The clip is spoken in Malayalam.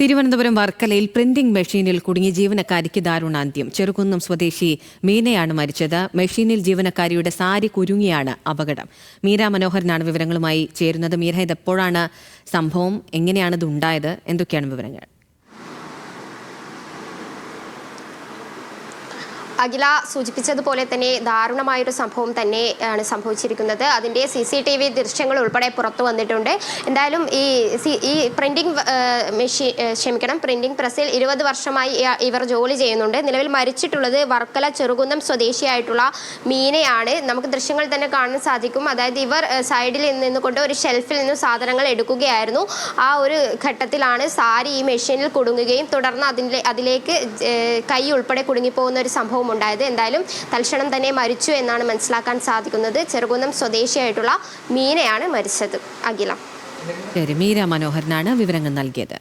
തിരുവനന്തപുരം വർക്കലയിൽ പ്രിന്റിംഗ് മെഷീനിൽ കുടുങ്ങി ജീവനക്കാരിക്ക് ദാരുണാന്ത്യം. ചെറുകുന്നം സ്വദേശി മീനയാണ് മരിച്ചത്. മെഷീനിൽ ജീവനക്കാരിയുടെ സാരി കുരുങ്ങിയാണ് അപകടം. മീര മനോഹരനാണ് വിവരങ്ങളുമായി ചേരുന്നത്. മീര ഇതെപ്പോഴാണ് സംഭവം? എങ്ങനെയാണ് ഇത് ഉണ്ടായത്? എന്തൊക്കെയാണ് വിവരങ്ങൾ? അഖില സൂചിപ്പിച്ചതുപോലെ തന്നെ ദാരുണമായൊരു സംഭവം തന്നെ ആണ് സംഭവിച്ചിരിക്കുന്നത്. അതിന്റെ സി സി ടി വി ദൃശ്യങ്ങൾ ഉൾപ്പെടെ പുറത്തു വന്നിട്ടുണ്ട്. എന്തായാലും ഈ ഈ പ്രിന്റിംഗ് മെഷീൻ ക്ഷമിക്കണം പ്രിന്റിംഗ് പ്രസ്സിൽ ഇരുപത് വർഷമായി ഇവർ ജോലി ചെയ്യുന്നുണ്ട്. നിലവിൽ മരിച്ചിട്ടുള്ളത് വർക്കല ചെറുകുന്നം സ്വദേശിയായിട്ടുള്ള മീനയാണ്. നമുക്ക് ദൃശ്യങ്ങൾ തന്നെ കാണാൻ സാധിക്കും. അതായത് ഇവർ സൈഡിൽ നിന്നുകൊണ്ട് ഒരു ഷെൽഫിൽ നിന്ന് സാധനങ്ങൾ എടുക്കുകയായിരുന്നു. ആ ഒരു ഘട്ടത്തിലാണ് സാരി ഈ മെഷീനിൽ കുടുങ്ങുകയും തുടർന്ന് അതിന്റെ അതിലേക്ക് കൈ ഉൾപ്പെടെ കുടുങ്ങിപ്പോകുന്ന ഒരു സംഭവം ഉണ്ടായത്. എന്തായാലും തൽക്ഷണം തന്നെ മരിച്ചു എന്നാണ് മനസ്സിലാക്കാൻ സാധിക്കുന്നത്. ചെറുകുന്നം സ്വദേശിയായിട്ടുള്ള മീനയാണ് മരിച്ചത്. അഖില. മീര മനോഹരനാണ് വിവരങ്ങൾ നൽകിയത്.